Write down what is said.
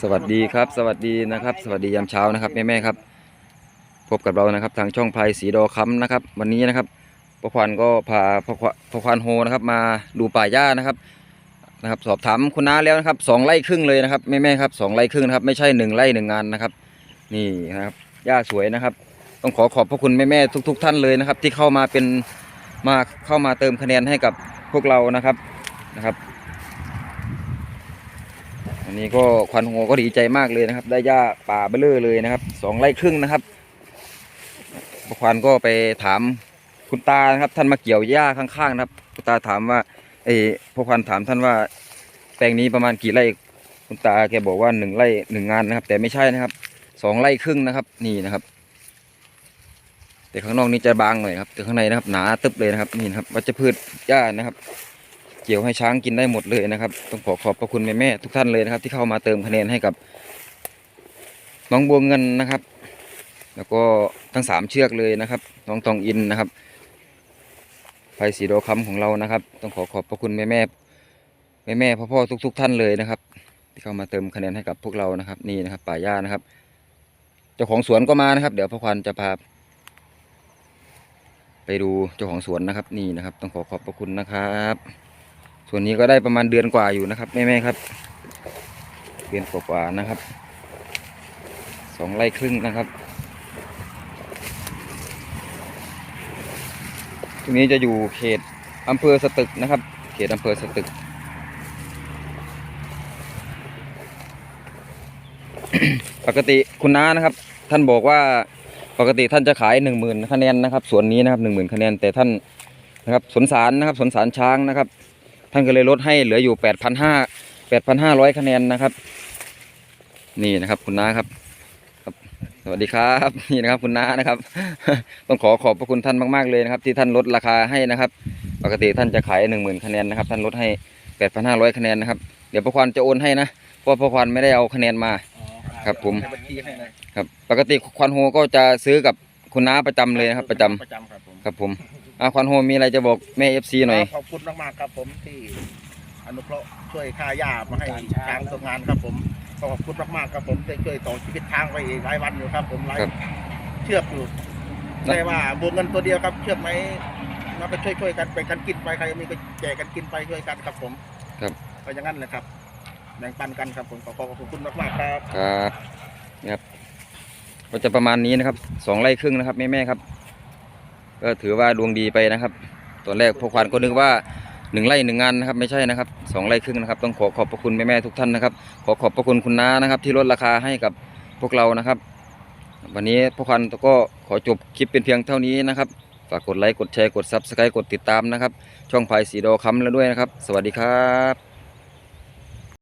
สวัสดีครับ สวัสดีนะครับ สวัสดียามเช้านะครับแม่แม่ๆครับ พบกับเรานะครับ ทางช่องไพสีดอคัมนะครับ วันนี้นะครับพ่อควันก็พาพ่อควพ่อควานโฮนะครับ มาดูป่าหญ้านะครับนะครับ สอบถามคุณน้าแล้วนะครับสองไร่ครึ่งเลยนะครับแม่แม่ๆครับสองไร่ครึ่งนะครับ ไม่ใช่หนึ่งไร่หนึ่งงานนะครับ นี่นะครับหญ้าสวยนะครับ ต้องขอขอบพระคุณแม่แม่ๆทุก ๆ ท่านเลยนะครับ ที่เข้ามาเป็นมาเข้ามาเติมคะแนนให้กับพวกเรานะครับนะครับ อันนี้ก็ควันโฮก็ดีใจมากเลยนะครับ ได้หญ้าป่าเบลเลอร์เลยนะครับสองไร่ครึ่งนะครับพวกควันก็ไปถามคุณตานะครับ ท่านมาเกี่ยวหญ้าข้างๆนะครับ คุณตาถามว่าเออพวกควันถามท่านว่าแปลงนี้ประมาณกี่ไร่คุณตาแกบอกว่าหนึ่งไร่หนึ่งงานนะครับ แต่ไม่ใช่นะครับสองไร่ครึ่งนะครับ นี่นะครับ แต่ข้างนอกนี้จะบางหน่อยครับแต่ข้างในนะครับ หนาตึบเลยนะครับนี่นะครับวัชพืชหญ้านะครับ กี่ยวให้ช้างกินได้หมดเลยนะครับ ต้องขอขอบพระคุณแม่แม่ทุกท่านเลยนะครับ ที่เข้ามาเติมคะแนนให้กับ น้องบัวเงินนะครับ แล้วก็ทั้งสามเชือกเลยนะครับ น้องตองอินนะครับไพสีโดคำของเรานะครับ ต้องขอขอบพระคุณแม่แม่แม่แม่ๆพ่อทุกๆท่านเลยนะครับ ที่เข้ามาเติมคะแนนให้กับพวกเรานะครับนี่นะครับ ป่าหญ้านะครับ เจ้าของสวนก็มานะครับ เดี๋ยวพ่อควันจะพาไปดูเจ้าของสวนนะครับนี่นะครับ ต้องขอขอบพระคุณนะครับ ส่วนนี้ก็ได้ประมาณเดือนกว่าอยู่นะครับแม่ๆครับ เดือนกว่าๆนะครับสองไร่ครึ่งนะครับตรงนี้จะอยู่เขตอำเภอสตึกนะครับ เขตอำเภอสตึก ปกติคุณน้านะครับ ท่านบอกว่าปกติท่านจะขายหนึ่งหมื่นคะแนนนะครับสวนนี้นะครับหนึ่งหมื่นคะแนนแต่ท่านนะครับสนสารนะครับสนสารช้างนะครับ ท่านก็เลยลดให้เหลืออยู่แปดพันห้าแปดพันห้าร้อยคะแนนนะครับ นี่นะครับคุณน้าครับครับ สวัสดีครับ นี่นะครับคุณน้านะครับ ต้องขอขอบพระคุณท่านมากๆเลยนะครับ ที่ท่านลดราคาให้นะครับ ปกติท่านจะขายหนึ่งหมื่นคะแนนนะครับ ท่านลดให้แปดพันห้าร้อยคะแนนนะครับ เดี๋ยวพระควานจะโอนให้นะเพราะพระควานไม่ได้เอาคะแนนมาอ๋อครับผมให้บัญชีให้เลยครับปกติควันโฮก็จะซื้อกับคุณน้าประจำเลยนะครับ ประจำประจำครับผมครับผม อ่าควันโฮมีอะไรจะบอกแม่เอฟซีหน่อย ขอบคุณมากๆครับผมที่อนุเคราะห์ช่วยค่าหญ้ามาให้ช้างทำงานครับผมขอบคุณมากๆครับผมได้ช่วยต่อชีวิตช้างไปอีกหลายวันอยู่ครับ ผมหลายครับเชือกอยู่ไม่ได้ว่าบวกเงินตัวเดียวครับ เชือกไหมมาไปช่วยช่วยๆกันไปกันกินไปใครมีก็แจกกันกินไปช่วยกันครับผมครับ ก็อย่างนั้นแหละครับแบ่งปันกันครับผมขอขอบคุณมากๆครับครับนี่ครับก็จะประมาณนี้นะครับสองไร่ครึ่งนะครับแม่แม่ๆครับ ก็ถือว่าดวงดีไปนะครับ ตอนแรกพวกควันก็นึกว่าหนึ่งไร่หนึ่งงานนะครับไม่ใช่นะครับสองไร่ครึ่งนะครับต้องขอขอบพระคุณแม่แม่ๆทุกท่านนะครับ ขอขอบพระคุณคุณน้านะครับ ที่ลดราคาให้กับพวกเรานะครับ วันนี้พวกควันก็ขอจบคลิปเป็นเพียงเท่านี้นะครับฝากกดไลค์กดแชร์กดซับสไครต์กดติดตามนะครับ ช่องพายสีดอคัมแล้วด้วยนะครับ สวัสดีครับ